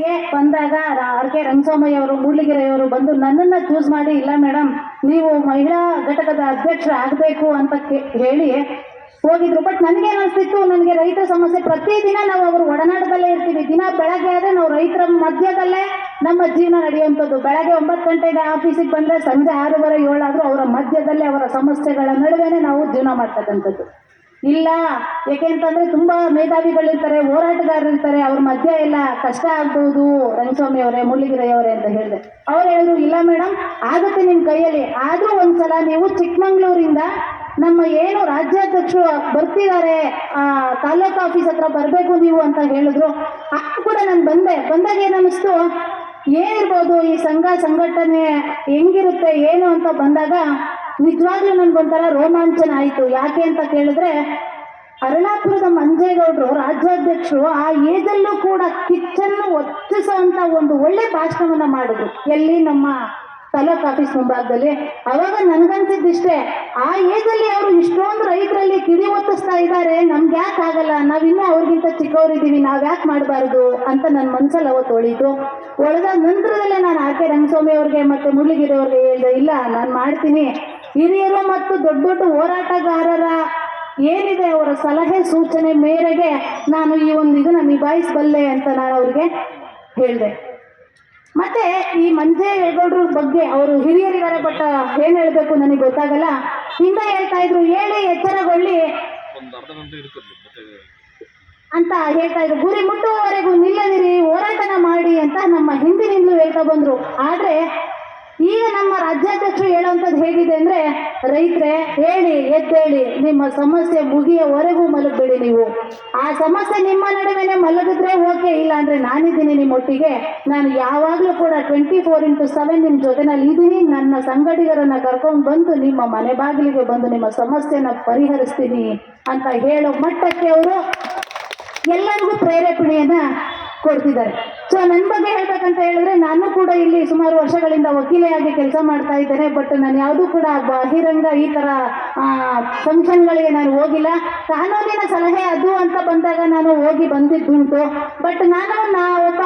ಮೀಟಿಂಗಿಗೆ ಬಂದಾಗ R K Rangaswamaiah ಅವರು ಮೂಡ್ಲಿಗೆರೆಯವರು ಬಂದು ನನ್ನನ್ನು ಚೂಸ್ ಮಾಡಿ, ಇಲ್ಲ ಮೇಡಮ್ ನೀವು ಮಹಿಳಾ ಘಟಕದ ಅಧ್ಯಕ್ಷರ ಆಗಬೇಕು ಅಂತ ಹೇಳಿ ಹೋಗಿದ್ರು. ಬಟ್ ನನಗೆ ಅನಿಸ್ತಿತ್ತು? ನನಗೆ ರೈತರ ಸಮಸ್ಯೆ. ಪ್ರತಿದಿನ ನಾವು ಅವರು ಒಡನಾಟದಲ್ಲೇ ಇರ್ತೀವಿ. ದಿನ ಬೆಳಗ್ಗೆ ಆದರೆ ನಾವು ರೈತರ ಮಧ್ಯದಲ್ಲೇ ನಮ್ಮ ಜೀವನ ನಡೆಯುವಂಥದ್ದು. ಬೆಳಗ್ಗೆ ಒಂಬತ್ತು ಗಂಟೆಗೆ ಆಫೀಸಿಗೆ ಬಂದರೆ ಸಂಜೆ ಆರೂವರೆ ಏಳಾದರೂ ಅವರ ಮಧ್ಯದಲ್ಲೇ ಅವರ ಸಮಸ್ಯೆಗಳ ನಡುವೆನೇ ನಾವು ಜೀವನ ಮಾಡ್ತಕ್ಕಂಥದ್ದು. ಇಲ್ಲ. ಯಾಕೆ ಅಂತಂದ್ರೆ ತುಂಬಾ ಮೇಧಾವಿಗಳಿರ್ತಾರೆ ಹೋರಾಟಗಾರರು ಇರ್ತಾರೆ ಅವ್ರ ಮಧ್ಯ ಎಲ್ಲ ಕಷ್ಟ ಆಗ್ಬೋದು. ರಂಗಸ್ವಾಮಿ ಅವರೇ ಮುಳ್ಳಿಗಿರೆಯವರೇ ಅಂತ ಹೇಳಿದೆ ಅವ್ರು ಹೇಳಿದ್ರು, ಇಲ್ಲ ಮೇಡಮ್ ಆಗುತ್ತೆ ನಿಮ್ಮ ಕೈಯಲ್ಲಿ. ಆದ್ರೂ ಒಂದ್ಸಲ ನೀವು ಚಿಕ್ಕಮಂಗ್ಳೂರಿಂದ ನಮ್ಮ ಏನು ರಾಜ್ಯಾಧ್ಯಕ್ಷರು ಬರ್ತಿದ್ದಾರೆ, ಆ, ತಾಲೂಕು ಆಫೀಸ್ ಹತ್ರ ಬರಬೇಕು ನೀವು ಅಂತ ಹೇಳಿದ್ರು, ಅದು ಕೂಡ ನಾನು ಬಂದೆ. ಬಂದಾಗ ಏನನ್ನಿಸ್ತು ಏನಿರ್ಬೋದು ಈ ಸಂಘ ಸಂಘಟನೆ ಹೆಂಗಿರುತ್ತೆ, ಏನು ಅಂತ ಬಂದಾಗ ನಿಜವಾಗ್ಲೂ ನನ್ಗೊಂಥರ ರೋಮಾಂಚನ ಆಯಿತು. ಯಾಕೆ ಅಂತ ಕೇಳಿದ್ರೆ, ಅರುಣಾಪುರದ ಮಂಜೇಗೌಡರು ರಾಜ್ಯಾಧ್ಯಕ್ಷರು ಆ ಏಜಲ್ಲೂ ಕೂಡ ಕಿಚ್ಚನ್ನು ಒತ್ತಿಸುವಂತ ಒಂದು ಒಳ್ಳೆ ಭಾಷಣವನ್ನ ಮಾಡಿದ್ರು. ಎಲ್ಲಿ? ನಮ್ಮ ತಾಲೂಕ್ ಆಫೀಸ್ ಮುಂಭಾಗದಲ್ಲಿ. ಅವಾಗ ನನ್ಗನ್ಸಿದ್ದಿಷ್ಟೇ, ಆ ಏಜಲ್ಲಿ ಅವರು ಇಷ್ಟೊಂದು ರೈತರಲ್ಲಿ ಕಿಡಿ ಒತ್ತಿಸ್ತಾ ಇದ್ದಾರೆ ನಮ್ಗೆ ಯಾಕೆ ಆಗಲ್ಲ? ನಾವಿನ್ನೂ ಅವ್ರಿಗಿಂತ ಚಿಕ್ಕವರಿದ್ದೀವಿ, ನಾವ್ ಯಾಕೆ ಮಾಡಬಾರ್ದು? ಅಂತ ನನ್ನ ಮನ್ಸಲ್ಲಿ ಅವತ್ತು ಒಳಿತು. ಒಳದ ನಂತರದಲ್ಲೇ ನಾನು ಆಕೆ ರಂಗಸ್ವಾಮಿ ಅವ್ರಿಗೆ ಮತ್ತೆ ಹೇಳಿದೆ, ಇಲ್ಲ, ನಾನು ಮಾಡ್ತೀನಿ. ಹಿರಿಯರು ಮತ್ತು ದೊಡ್ಡ ದೊಡ್ಡ ಹೋರಾಟಗಾರರ ಏನಿದೆ ಅವರ ಸಲಹೆ ಸೂಚನೆ ಮೇರೆಗೆ ನಾನು ಈ ಒಂದು ಇದನ್ನ ನಿಭಾಯಿಸಬಲ್ಲೆ ಅಂತ ನಾನು ಅವ್ರಿಗೆ ಹೇಳಿದೆ. ಮತ್ತೆ ಈ ಮಂಜೇಗೌಡ್ರ ಬಗ್ಗೆ ಅವರು ಹಿರಿಯರಿದ್ದಾರೆ ಕೊಟ್ಟ ಏನ್ ಹೇಳ್ಬೇಕು ನನಗೆ ಗೊತ್ತಾಗಲ್ಲ. ಹಿಂದೆ ಹೇಳ್ತಾ ಇದ್ರು, ಹೇಳಿ, ಎಚ್ಚರಗೊಳ್ಳಿ ಅಂತ ಹೇಳ್ತಾ ಇದ್ರು. ಗುರಿ ಮುಟ್ಟುವವರೆಗೂ ನಿಲ್ಲದಿರಿ, ಹೋರಾಟನ ಮಾಡಿ ಅಂತ ನಮ್ಮ ಹಿಂದಿನಿಂದಲೂ ಹೇಳ್ತಾ ಬಂದ್ರು. ಆದ್ರೆ ಈಗ ನಮ್ಮ ರಾಜ್ಯಾಧ್ಯಕ್ಷರು ಹೇಳುವಂಥದ್ದು ಹೇಗಿದೆ ಅಂದ್ರೆ, ರೈತರೇ, ಹೇಳಿ, ಎದ್ದೇಳಿ, ನಿಮ್ಮ ಸಮಸ್ಯೆ ಮುಗಿಯವರೆಗೂ ಮಲಗಬೇಡಿ ನೀವು. ಆ ಸಮಸ್ಯೆ ನಿಮ್ಮ ನಡುವೆನೆ ಮಲಗಿದ್ರೆ ಓಕೆ ಇಲ್ಲ ಅಂದ್ರೆ ನಾನಿದ್ದೀನಿ ನಿಮ್ಮ ಒಟ್ಟಿಗೆ. ನಾನು ಯಾವಾಗಲೂ ಕೂಡ ಟ್ವೆಂಟಿ ಫೋರ್ ಇಂಟು ಸೆವೆನ್ ನಿಮ್ಮ ಜೊತೆನಲ್ಲಿ ಇದ್ದೀನಿ. ನನ್ನ ಸಂಗಡಿಗರನ್ನ ಕರ್ಕೊಂಡು ಬಂದು ನಿಮ್ಮ ಮನೆ ಬಾಗಿಲಿಗೆ ಬಂದು ನಿಮ್ಮ ಸಮಸ್ಯೆನ ಪರಿಹರಿಸ್ತೀನಿ ಅಂತ ಹೇಳೋ ಮಟ್ಟಕ್ಕೆ ಅವರು ಎಲ್ಲರಿಗೂ ಪ್ರೇರೇಪಣೆಯನ್ನ ಕೊಡ್ತಿದ್ದಾರೆ. ಸೊ ನನ್ನ ಬಗ್ಗೆ ಹೇಳ್ಬೇಕಂತ ಹೇಳಿದ್ರೆ, ನಾನು ಕೂಡ ಇಲ್ಲಿ ಸುಮಾರು ವರ್ಷಗಳಿಂದ ವಕೀಲೆಯಾಗಿ ಕೆಲಸ ಮಾಡ್ತಾ ಇದ್ದೇನೆ ಬಟ್ ನಾನು ಯಾವುದೂ ಕೂಡ ಬಹಿರಂಗ ಈ ಥರ ಫಂಕ್ಷನ್ಗಳಿಗೆ ನಾನು ಹೋಗಿಲ್ಲ. ಕಾನೂನಿನ ಸಲಹೆ ಅದು ಅಂತ ಬಂದಾಗ ನಾನು ಹೋಗಿ ಬಂದಿದ್ದುಂಟು. ಬಟ್ ನಾನು ನಾ ಒಬ್ಬ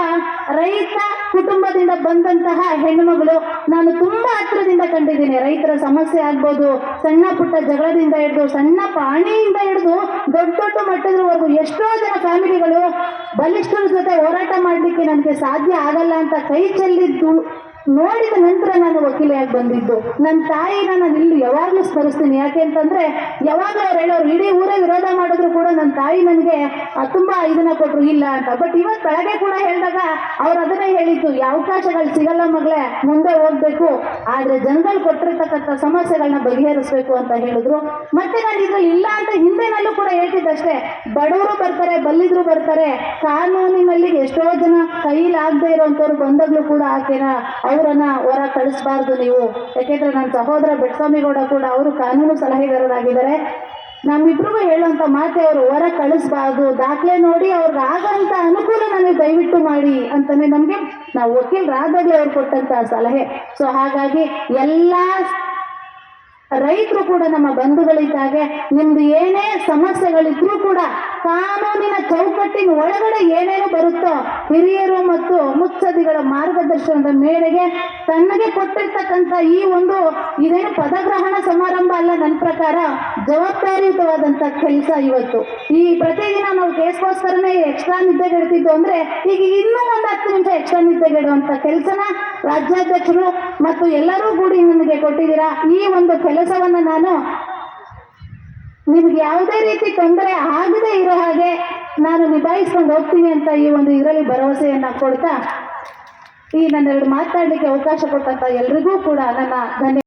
ರೈತ ಕುಟುಂಬದಿಂದ ಬಂದಂತಹ ಹೆಣ್ಣುಮಗಳು, ನಾನು ತುಂಬಾ ಹತ್ರದಿಂದ ಕಂಡಿದ್ದೀನಿ ರೈತರ ಸಮಸ್ಯೆ ಆಗ್ಬೋದು, ಸಣ್ಣ ಪುಟ್ಟ ಜಗಳದಿಂದ ಹಿಡಿದು, ಸಣ್ಣ ಪಾಣಿಯಿಂದ ಹಿಡಿದು, ದೊಡ್ಡ ದೊಡ್ಡ ಮಟ್ಟದವರೆಗೂ ಎಷ್ಟೋ ಜನ ಫ್ಯಾಮಿಲಿಗಳು ಬಲಿಷ್ಠರ ಜೊತೆ ಹೋರಾಟ ಮಾಡಲಿಕ್ಕೆ ನನಗೆ ಸಾಧ್ಯ ಆಗಲ್ಲ ಅಂತ ಕೈ ಚೆಲ್ಲಿದ್ದು. ನೋಡಿದ ನಂತರ ನಾನು ವಕೀಲೆಯಾಗಿ ಬಂದಿದ್ದು. ನನ್ನ ತಾಯಿನ ನಾನು ಇಲ್ಲಿ ಯಾವಾಗಲೂ ಸ್ಮರಿಸ್ತೀನಿ. ಯಾಕೆ ಅಂತಂದ್ರೆ ಯಾವಾಗಲೂ ಅವ್ರು ಹೇಳೋರು, ಇಡೀ ಊರೇ ವಿರೋಧ ಮಾಡಿದ್ರು ಕೂಡ ನನ್ನ ತಾಯಿ ನನಗೆ ತುಂಬಾ ಇದನ್ನ ಕೊಟ್ರು, ಇಲ್ಲ ಅಂತ. ಬಟ್ ಇವತ್ತು ಬೆಳಗ್ಗೆ ಕೂಡ ಹೇಳಿದಾಗ ಅವ್ರು ಅದನ್ನೇ ಹೇಳಿದ್ದು. ಅವಕಾಶಗಳು ಸಿಗಲ್ಲ ಮಗಳೇ, ಮುಂದೆ ಹೋಗ್ಬೇಕು. ಆದ್ರೆ ಜನಗಳು ಕೊಟ್ಟಿರ್ತಕ್ಕಂಥ ಸಮಸ್ಯೆಗಳನ್ನ ಬಗೆಹರಿಸ್ಬೇಕು ಅಂತ ಹೇಳಿದ್ರು. ಮತ್ತೆ ನಾನು ಇದು ಇಲ್ಲ ಅಂತ ಹಿಂದೆನಲ್ಲೂ ಕೂಡ ಹೇಳ್ತಿದ್ದಷ್ಟೇ. ಬಡವರು ಬರ್ತಾರೆ, ಬಲ್ಲಿದ್ರು ಬರ್ತಾರೆ. ಕಾನೂನಿನಲ್ಲಿ ಎಷ್ಟೋ ಜನ ಕೈಲಾಗದೆ ಇರೋಂಥವ್ರು ಬಂದಾಗ್ಲೂ ಕೂಡ ಆಕೆನ ಅವರನ್ನ ಹೊರ ಕಳಿಸ್ಬಾರ್ದು ನೀವು. ಯಾಕೆಂದ್ರೆ ನನ್ನ ಸಹೋದರ ಬೆಟ್ಸ್ವಾಮಿಗೌಡ ಕೂಡ ಅವರು ಕಾನೂನು ಸಲಹೆಗಾರರಾಗಿದ್ದಾರೆ. ನಮ್ಮಿಬ್ರಿಗೂ ಹೇಳುವಂತ ಮಾತೆ ಅವರು ಹೊರ ಕಳಿಸ್ಬಾರ್ದು. ದಾಖಲೆ ನೋಡಿ ಅವ್ರಿಗೆ ಆಗಂತ ಅನುಕೂಲ ನನಗೆ ದಯವಿಟ್ಟು ಮಾಡಿ ಅಂತಾನೆ ನಮಗೆ, ನಾವು ವಕೀಲರಾದಾಗಲೇ ಅವ್ರು ಕೊಟ್ಟಂತ ಸಲಹೆ. ಸೊ ಹಾಗಾಗಿ ಎಲ್ಲಾ ರೈತರು ಕೂಡ ನಮ್ಮ ಬಂಧುಗಳಿದ್ದಾಗೆ, ನಿಮ್ದು ಏನೇ ಸಮಸ್ಯೆಗಳಿದ್ರೂ ಕೂಡ ಕಾನೂನಿನ ಚೌಕಟ್ಟಿನ ಒಳಗಡೆ ಏನೇನು ಬರುತ್ತೋ ಹಿರಿಯರು ಮತ್ತು ಮುತ್ಸದಿಗಳ ಮಾರ್ಗದರ್ಶನದ ಮೇರೆಗೆ ತನ್ನಗೆ ಕೊಟ್ಟಿರ್ತಕ್ಕಂಥ ಈ ಒಂದು ಇದೇನು ಪದಗ್ರಹಣ ಸಮಾರಂಭ ಅಲ್ಲ ನನ್ನ ಪ್ರಕಾರ ಜವಾಬ್ದಾರಿಯುತವಾದಂತ ಕೆಲಸ ಇವತ್ತು. ಈ ಪ್ರತಿದಿನ ನಾವು ಕೇಸ್ಗೋಸ್ಕರನೇ ಎಕ್ಸ್ಟ್ರಾ ನಿದ್ದೆಗೆಡ್ತಿದ್ದು ಅಂದ್ರೆ ಈಗ ಇನ್ನೂ ಒಂದು ಹತ್ತು ನಿಮಿಷ ಎಕ್ಸ್ಟ್ರಾ ನಿದ್ದೆಗೆಡುವಂತ ಕೆಲಸನ ರಾಜ್ಯಾಧ್ಯಕ್ಷರು ಮತ್ತು ಎಲ್ಲರೂ ಕೂಡಿ ನನಗೆ ಕೊಟ್ಟಿದ್ದೀರಾ? ಈ ಒಂದು ಕೆಲಸವನ್ನ ನಾನು ನಿಮ್ಗೆ ಯಾವುದೇ ರೀತಿ ತೊಂದರೆ ಆಗದೆ ಇರೋ ಹಾಗೆ ನಾನು ನಿಭಾಯಿಸ್ಕೊಂಡು ಹೋಗ್ತೀನಿ ಅಂತ ಈ ಒಂದು ಇದರಲ್ಲಿ ಭರವಸೆಯನ್ನ ಕೊಡ್ತಾ ಈ ನನ್ನೆರಡು ಮಾತಾಡಲಿಕ್ಕೆ ಅವಕಾಶ ಕೊಟ್ಟಂತ ಎಲ್ರಿಗೂ ಕೂಡ ನನ್ನ ಧನ್ಯ